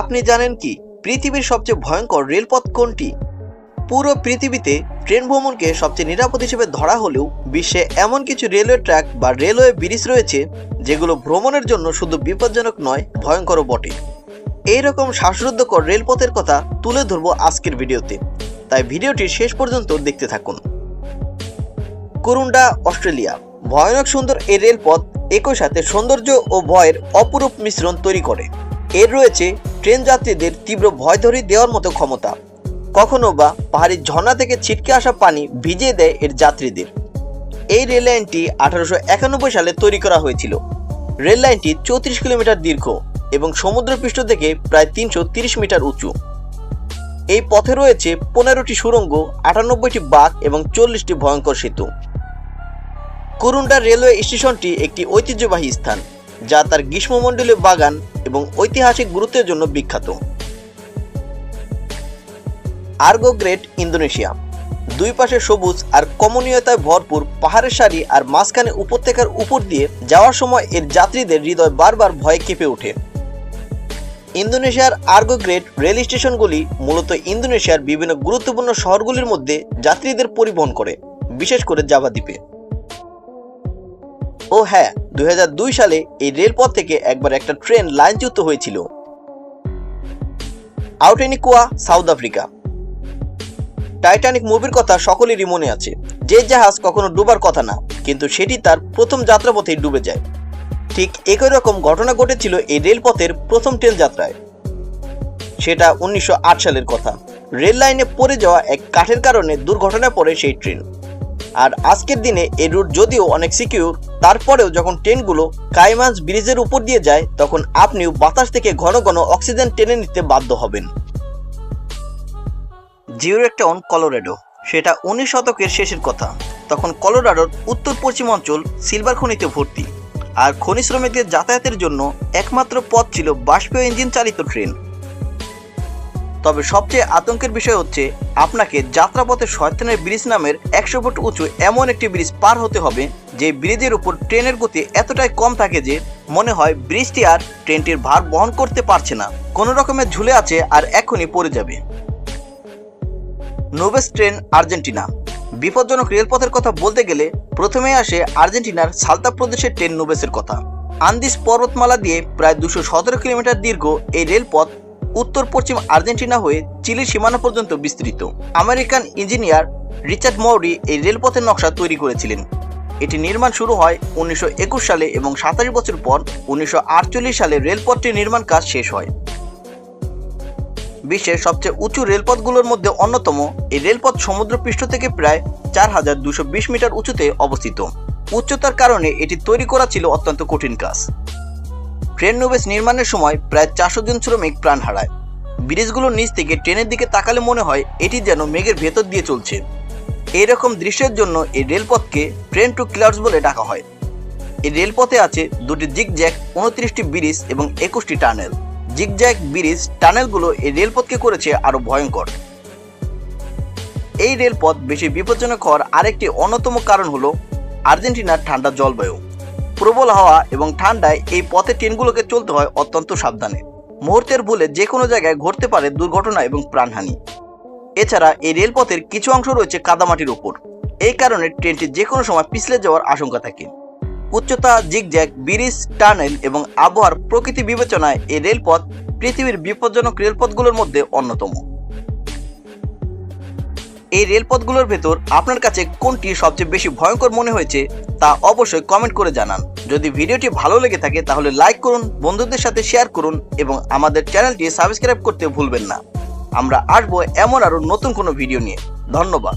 আপনি জানেন কি, পৃথিবীর সবচেয়ে ভয়ঙ্কর রেলপথ কোনটি? পুরো পৃথিবীতে ট্রেন ভ্রমণকে সবচেয়ে নিরাপদ হিসেবে ধরা হলেও বিশ্বে এমন কিছু রেলওয়ে ট্র্যাক বা রেলওয়ে ব্রিজ রয়েছে যেগুলো ভ্রমণের জন্য শুধু বিপজ্জনক নয়, ভয়ঙ্করও বটে। এইরকম শ্বাসরুদ্ধকর রেলপথের কথা তুলে ধরবো আজকের ভিডিওতে। তাই ভিডিওটি শেষ পর্যন্ত দেখতে থাকুন। Kuranda, Australia. ভয়ানক সুন্দর এই রেলপথ একই সাথে সৌন্দর্য ও ভয়ের অপরূপ মিশ্রণ তৈরি করে। এর রয়েছে ট্রেন যাত্রীদের তীব্র ভয় ধরিয়ে দেওয়ার মতো ক্ষমতা। কখনো বা পাহাড়ি ঝর্ণা থেকে ছিটকে আসা পানি ভিজিয়ে দেয় এর যাত্রীদের। এই রেল লাইনটি আঠারোশো একানব্বই সালে তৈরি করা হয়েছিল। রেল লাইনটি চৌত্রিশ কিলোমিটার দীর্ঘ এবং সমুদ্রপৃষ্ঠ থেকে প্রায় তিনশো মিটার উঁচু। এই পথে রয়েছে পনেরোটি সুড়ঙ্গ আটানব্বইটি বাঘ এবং চল্লিশটি ভয়ঙ্কর সেতু। করুন্ডা রেলওয়ে স্টেশনটি একটি ঐতিহ্যবাহী স্থান, যা তার গ্রীষ্মমণ্ডলীয় বাগান এবং ঐতিহাসিক গুরুত্বের জন্য বিখ্যাত। আর্গো গ্রেট ইন্দোনেশিয়া। দুই পাশে সবুজ আর কমনীয়তায় ভরপুর পাহাড়ের সারি আর মাঝখানে উপত্যকার উপর দিয়ে যাওয়ার সময় এর যাত্রীদের হৃদয় বারবার ভয়ে কেঁপে ওঠে। ইন্দোনেশিয়ার আর্গো গ্রেট রেল স্টেশনগুলি মূলত ইন্দোনেশিয়ার বিভিন্ন গুরুত্বপূর্ণ শহরগুলির মধ্যে যাত্রীদের পরিবহন করে, বিশেষ করে জাভা দ্বীপে ও হ্যাঁ দুই হাজার দুই সালে এই রেলপথ থেকে একবার একটা ট্রেন লাইনচ্যুত হয়েছিল। আউটেনিকুয়া, সাউথ আফ্রিকা। টাইটানিক মুভির কথা সকলেরই মনে আছে। যে জাহাজ কখনো ডুবার কথা না, কিন্তু সেটি তার প্রথম যাত্রাপথেই ডুবে যায়। ঠিক একই রকম ঘটনা ঘটেছিল এই রেলপথের প্রথম ট্রেন যাত্রায়। সেটা উনিশশো আট সালের কথা। রেল লাইনে পড়ে যাওয়া এক কাঠের কারণে দুর্ঘটনায় পড়ে সেই ট্রেন। আর আজকের দিনে এই রুট যদিও অনেক সিকিউর তারপরেও যখন ট্রেনগুলো কাইমান্স ব্রিজের উপর দিয়ে যায়, তখন আপনিও বাতাস থেকে ঘন ঘন অক্সিজেন টেনে নিতে বাধ্য হবেন। Georgetown Colorado. সেটা উনিশ শতকের শেষের কথা। তখন কলোরাডোর উত্তর পশ্চিম অঞ্চল সিলভার খনিতে ভর্তি। আর খনি শ্রমিকদের যাতায়াতের জন্য একমাত্র পথ ছিল বাষ্পীয় ইঞ্জিন চালিত ট্রেন। তবে সবচেয়ে আতঙ্কের বিষয় হচ্ছে, আপনাকে যাত্রাপথে শয়তানের ব্রিজ নামের একশো ফুট উঁচু এমন একটি ব্রিজ পার হতে হবে, যে ব্রিজের উপর ট্রেনের গতি এতটাই কম থাকে যে মনে হয় ব্রিজটি আর ট্রেনটির ভার বহন করতে পারছে না। কোনো রকমের ঝুলে আছে আর এখনই পড়ে যাবে। নোবেস ট্রেন আর্জেন্টিনা। বিপজ্জনক রেলপথের কথা বলতে গেলে প্রথমে আসে আর্জেন্টিনার সালতা প্রদেশের ট্রেন নোবেসের কথা। আন্দিস পর্বতমালা দিয়ে প্রায় দুশো সতেরো কিলোমিটার দীর্ঘ এই রেলপথ উত্তর পশ্চিম আর্জেন্টিনা হয়ে চিলির সীমানা পর্যন্ত বিস্তৃত। আমেরিকান ইঞ্জিনিয়ার রিচার্ড মৌরি এই রেলপথের নকশা তৈরি করেছিলেন। এটি নির্মাণ শুরু হয় উনিশশো একুশ সালে এবং সাতাশ বছর পর উনিশশো আটচল্লিশ সালে রেলপথটির নির্মাণ কাজ শেষ হয়। বিশ্বের সবচেয়ে উঁচু রেলপথগুলোর মধ্যে অন্যতম এই রেলপথ সমুদ্রপৃষ্ঠ থেকে প্রায় চার হাজার দুশো বিশ মিটার উঁচুতে অবস্থিত। উচ্চতার কারণে এটি তৈরি করা ছিল অত্যন্ত কঠিন কাজ। ট্রেন নোবেস নির্মাণের সময় প্রায় চারশো জন শ্রমিক প্রাণ হারায়। ব্রিজগুলোর নিচ থেকে ট্রেনের দিকে তাকালে মনে হয় এটি যেন মেঘের ভেতর দিয়ে চলছে। এইরকম দৃশ্যের জন্য এই রেলপথকে ট্রেন টু ক্লার্স বলে ডাকা হয়। এই রেলপথে আছে দুটি জিগজ্যাক উনত্রিশটি ব্রিজ এবং একুশটি টানেল। জিগজ্যাক ব্রিজ, টানেলগুলো এই রেলপথকে করেছে আরও ভয়ঙ্কর। এই রেলপথ বেশি বিপজ্জনক হওয়ার আরেকটি অন্যতম কারণ হলো আর্জেন্টিনার ঠান্ডা জলবায়ু। প্রবল হাওয়া এবং ঠান্ডায় এই পথে ট্রেনগুলোকে চলতে হয় অত্যন্ত সাবধানে। মুহূর্তের ভুলে যে কোনো জায়গায় ঘটতে পারে দুর্ঘটনা এবং প্রাণহানি। এছাড়া এই রেলপথের কিছু অংশ রয়েছে কাদামাটির উপর। এই কারণে ট্রেনটি যে কোনো সময় পিছলে যাওয়ার আশঙ্কা থাকে। উচ্চতা জিগজ্যাগ ব্রিজ টানেল এবং আবহাওয়ার প্রকৃতি বিবেচনায় এই রেলপথ পৃথিবীর বিপজ্জনক রেলপথগুলোর মধ্যে অন্যতম। এই রেলপথগুলোর ভেতর আপনার কাছে কোনটি সবচেয়ে বেশি ভয়ঙ্কর মনে হয়েছে তা অবশ্যই কমেন্ট করে জানান। যদি ভিডিওটি ভালো লেগে থাকে তাহলে লাইক করুন, বন্ধুদের সাথে শেয়ার করুন এবং আমাদের চ্যানেলটি সাবস্ক্রাইব করতে ভুলবেন না। আমরা আসব এমন আরও নতুন কোনো ভিডিও নিয়ে। ধন্যবাদ।